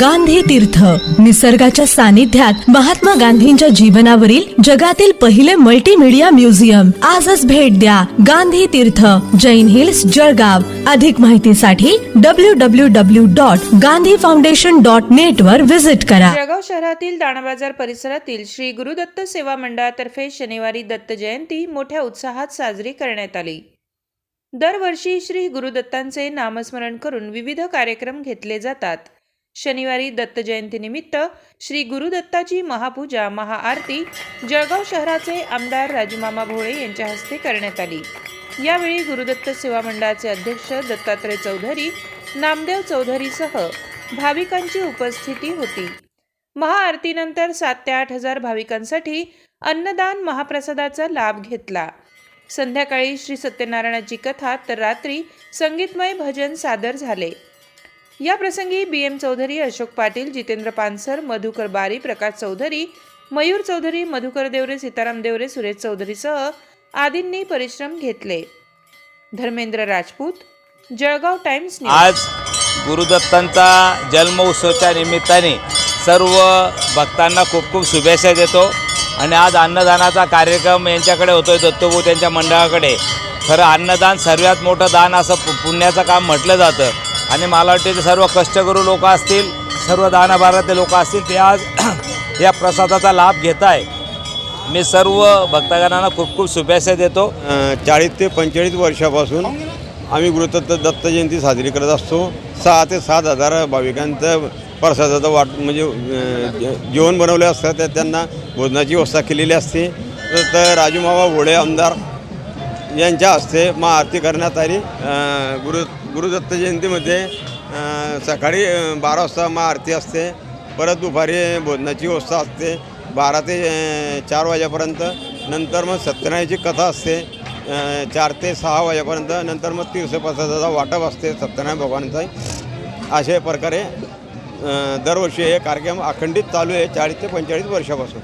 गांधी तीर्थ. निसर्गाच्या सानिध्यात महात्मा गांधींच्या जीवनावरील जगातील पहिले मल्टीमीडिया म्युझियम आजच भेट द्या गांधी तीर्थ. जैन हिल्स जळगाव. अधिक माहितीसाठी W W W dot Gandhi foundation dot net वर व्हिजिट करा. जळगाव शहरातील दाणाबाजार परिसरातील श्री गुरुदत्त सेवा मंडळातर्फे शनिवारी दत्त जयंती मोठ्या उत्साहात साजरी करण्यात आली. दरवर्षी श्री गुरुदत्तांचे नामस्मरण करून विविध कार्यक्रम घेतले जातात. शनिवारी दत्त जयंतीनिमित्त श्री गुरुदत्ताची महापूजा महाआरती जळगाव शहराचे आमदार राजूमामा भोळे यांच्या हस्ते करण्यात आली. यावेळी गुरुदत्त सेवा मंडळाचे अध्यक्ष दत्तात्रय चौधरी नामदेव चौधरीसह भाविकांची उपस्थिती होती. महाआरतीनंतर सात ते आठ हजार भाविकांसाठी अन्नदान महाप्रसादाचा लाभ घेतला. संध्याकाळी श्री सत्यनारायणाची कथा तर रात्री संगीतमय भजन सादर झाले. या प्रसंगी बी एम चौधरी अशोक पाटील जितेंद्र पानसर मधुकर बारी प्रकाश चौधरी मयूर चौधरी मधुकर देवरे सीताराम देवरे सुरेश चौधरीसह आदींनी परिश्रम घेतले. धर्मेंद्र राजपूत जळगाव टाइम्स आज गुरुदत्तांचा जन्मोत्सवाच्या निमित्ताने सर्व भक्तांना खूप खूप शुभेच्छा देतो. आणि आज अन्नदानाचा कार्यक्रम यांच्याकडे होतोय दत्तभाऊ त्यांच्या मंडळाकडे. खरं अन्नदान सर्वात मोठं दान असं पु- पुण्याचं काम म्हटलं जातं. आणि मला वाटते ते सर्व कष्टकरू लोक असतील सर्व दानाभारातले लोक असतील ते आज या प्रसादाचा लाभ घेत आहे मी सर्व भक्तगणांना खूप खूप शुभेच्छा देतो. चाळीस ते पंचेचाळीस वर्षापासून आम्ही गुरुदत्त दत्त जयंती साजरी करत असतो. सहा ते सात हजार भाविकांचं प्रसादाचं वाट म्हणजे जे- जेवण बनवले असतं त्यांना भोजनाची व्यवस्था केलेली असते. तर- राजूमावा भोळे आमदार यांच्या हस्ते महाआरती करण्यात आली. गुरु गुरुदत्त जयंतीमध्ये सकाळी बारा वाजता महाआरती असते. परत दुपारी भोजनाची व्यवस्था असते. बारा ते चार वाजेपर्यंत. नंतर मग सत्यनारायणची कथा असते. चार ते सहा वाजेपर्यंत. नंतर मग तीर्थप्रसादाचा वाटप असते सत्यनारायण भगवानचा. अशा प्रकारे दरवर्षी हे कार्यक्रम अखंडित चालू आहे चाळीस ते पंचेचाळीस वर्षापासून.